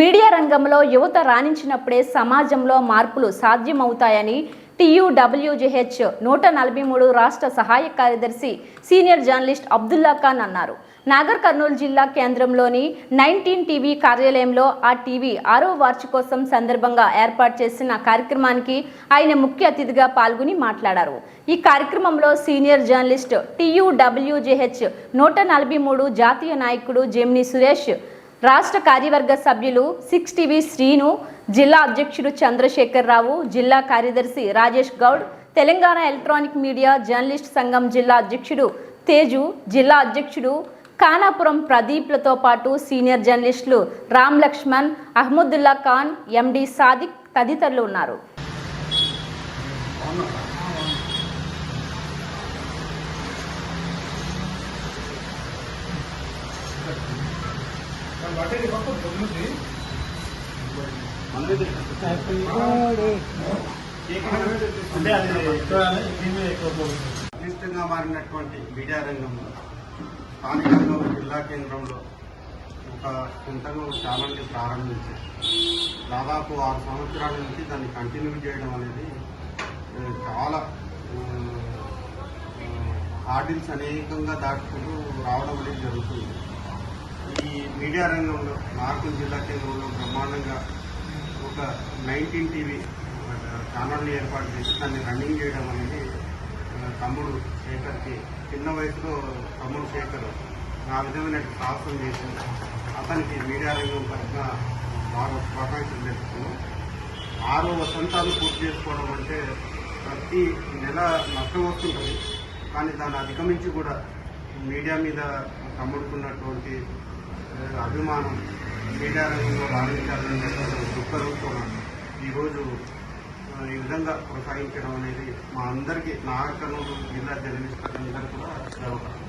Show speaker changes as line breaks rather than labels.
Media రంగంలో యువత రాణించినప్పుడే సమాజంలో మార్పులు సాధ్యమవుతాయని టీయూడబ్ల్యూజేహెచ్ నూట నలభై మూడు రాష్ట్ర సహాయ కార్యదర్శి సీనియర్ జర్నలిస్ట్ అబ్దుల్లా ఖాన్ అన్నారు. నాగర్ కర్నూలు జిల్లా కేంద్రంలోని నైన్టీన్ టీవీ కార్యాలయంలో ఆ టీవీ ఆరో వార్షికోత్సవం సందర్భంగా ఏర్పాటు చేసిన కార్యక్రమానికి ఆయన ముఖ్య అతిథిగా పాల్గొని మాట్లాడారు. ఈ కార్యక్రమంలో సీనియర్ జర్నలిస్ట్ టీయూడబ్ల్యూజేహెచ్ నూట నలభై మూడు జాతీయ నాయకుడు జెమిని సురేష్ రాష్ట్ర కార్యవర్గ సభ్యులు సిక్స్ టీవీ శ్రీను జిల్లా అధ్యక్షుడు చంద్రశేఖర్ రావు జిల్లా కార్యదర్శి Rajesh Goud Telangana electronic media journalist సంఘం జిల్లా అధ్యక్షుడు తేజు జిల్లా అధ్యక్షుడు ఖానాపురం ప్రదీప్లతో పాటు సీనియర్ జర్నలిస్టులు రామ్ లక్ష్మణ్ అహ్మదుల్లా ఖాన్ ఎండి సాదిక్ తదితరులు ఉన్నారు.
అనిష్టంగా మారినటువంటి మీడియా రంగంలో స్థానికంగా జిల్లా కేంద్రంలో ఒక సొంతంగా ఒక ఛానల్ని ప్రారంభించారు. దాదాపు ఆరు సంవత్సరాల నుంచి దాన్ని కంటిన్యూ చేయడం అనేది చాలా ఆర్డిల్స్ అనేకంగా దాటుకుంటూ రావడం అనేది జరుగుతుంది. ఈ మీడియా రంగంలో నార్కల్ జిల్లా కేంద్రంలో బ్రహ్మాండంగా ఒక నైన్టీన్ టీవీ ఛానల్ని ఏర్పాటు చేసి దాన్ని రన్నింగ్ చేయడం అనేది తమ్ముడు శేఖర్కి చిన్న వయసులో తమ్ముడు శేఖర్ నా విధమైన సాహసం చేసింది. అతనికి మీడియా రంగం తరఫున వారు శుభాకాంక్షలు తెలుపుతున్నాం ఆరో వసంతాలు పూర్తి చేసుకోవడం అంటే ప్రతి నెల నష్టం వస్తుంటుంది. కానీ దాన్ని అధిగమించి కూడా మీడియా మీద తమ్ముడుకున్నటువంటి అభిమానం మీడియా రంగంలో రాణించాలని దుఃఖంతో ఈరోజు ఈ విధంగా కొనసాగించడం అనేది మా అందరికీ నాగకర్నూలు జిల్లా జర్నలిస్ట్ అందరూ కూడా గర్వకారణం